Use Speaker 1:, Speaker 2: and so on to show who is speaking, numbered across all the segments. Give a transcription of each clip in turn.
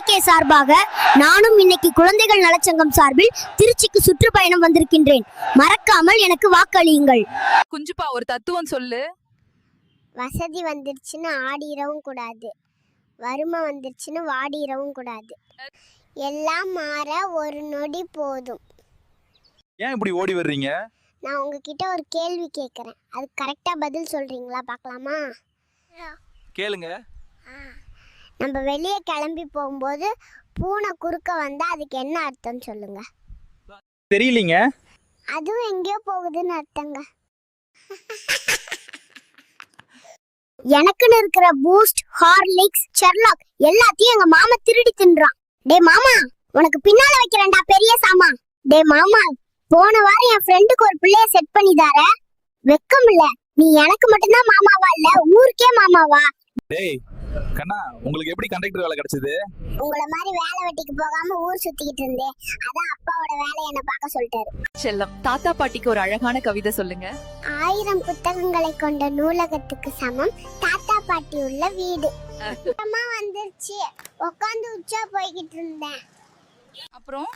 Speaker 1: TVK சார்பாக நானும் இன்னைக்கு குழந்தைகள் நலச்சங்கம் சார்பில் திருச்சிக்கு சுற்றுப்பயணம் வந்திருக்கின்றேன். மறக்காமல் எனக்கு வாக்களியுங்கள்.
Speaker 2: குஞ்சுப்பா ஒரு தத்துவம் சொல்லு.
Speaker 3: வசதி வந்துருச்சுன்னு ஆடிரவும் கூடாது. வறுமை வந்துருச்சுன்னு வாடிரவும் கூடாது. எல்லாம் மாற ஒரு நொடி போதும்.
Speaker 4: ஏன் இப்படி ஓடி வர்றீங்க?
Speaker 3: நான் உங்ககிட்ட ஒரு கேள்வி கேட்குறேன் அது கரெக்டாக பதில் சொல்கிறீங்களா பார்க்கலாமா?
Speaker 4: கேளுங்க.
Speaker 3: நம்ம வெளியே கிளம்பி போகும்போது பூனை குறுக்க வந்தால் அதுக்கு என்ன அர்த்தம் சொல்லுங்க?
Speaker 4: தெரியலீங்க.
Speaker 3: அதுவும் எங்கேயோ போகுதுன்னு அர்த்தங்க. எனக்குன்னு இருக்கிற பூஸ்ட் ஹார்லிக்ஸ் செர்லாக் எல்லாத்தையும் எங்க மாமா திருடி தின்றான். டேய் மாமா உனக்கு பின்னால வைக்கிறேன்டா பெரிய சாமா டேய் மாமா போன வாரம் என் ஃப்ரெண்டுக்கு ஒரு பிள்ளைய செட் பண்ணி தார வெக்கம் இல்ல நீ எனக்கு மட்டும்தான் மாமாவா இல்ல ஊருக்கே மாமாவா?
Speaker 4: டேய் கண்ணா உங்களுக்கு எப்படி கண்டக்டர் வேலை கிடைச்சது?
Speaker 3: உங்கள மாதிரி வேலை வெட்டிக்கு போகாம ஊர் சுத்திக்கிட்டு இருந்தேன். அதான் அப்பாவோட வேலையை என்ன பார்க்க சொல்லிட்டாரு.
Speaker 2: செல்லம் தாத்தா பாட்டிக்கு ஒரு அழகான கவிதை சொல்லுங்க.
Speaker 3: ஆயிரம் புத்தகங்களை கொண்ட நூலகத்துக்கு சமம். தாத்தா பாட்டி உள்ள வீடு. அம்மா வந்துருச்சு. உட்காந்து உச்சா போய்கிட்டு இருந்தேன்.
Speaker 2: அப்புறம்?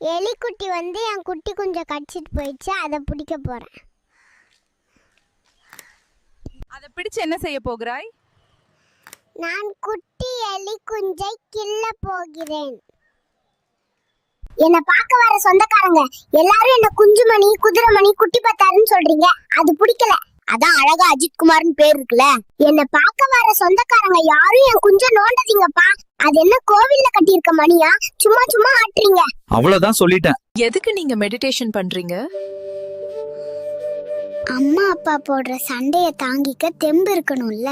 Speaker 3: எலிக்குட்டி வந்து என் குட்டி குஞ்சை கடிச்சிட்டு போயிடுச்சு. அதை பிடிக்க போறேன்.
Speaker 2: அதை பிடிச்சு என்ன செய்ய போகிறாய்?
Speaker 3: நான் குட்டி எலி குஞ்சை கிள்ள போகிறேன். என்ன பார்க்க வர சொந்தக்காரங்க எல்லாரும் என்ன குஞ்சுமணி குதிரைமணி குட்டி பத்தாருன்னு சொல்றீங்க. அது பிடிக்கல. அதான் அழகா அஜித் குமார்னு பேர் இருக்குல்ல. என்ன பார்க்க வர சொந்தக்காரங்க யாரும் என் குஞ்ச நோண்டாதீங்கப்பா. அது என்ன கோவில்ல கட்டியிருக்க மணியா? சும்மா சும்மா ஆட்டுறீங்க.
Speaker 4: அவ்வளவுதான் சொல்லிட்டேன்.
Speaker 2: எதுக்கு நீங்க மெடிடேஷன் பண்றீங்க?
Speaker 3: அம்மா அப்பா போடுற சண்டைய தாங்கிக்க தெம்பு இருக்கணும்ல.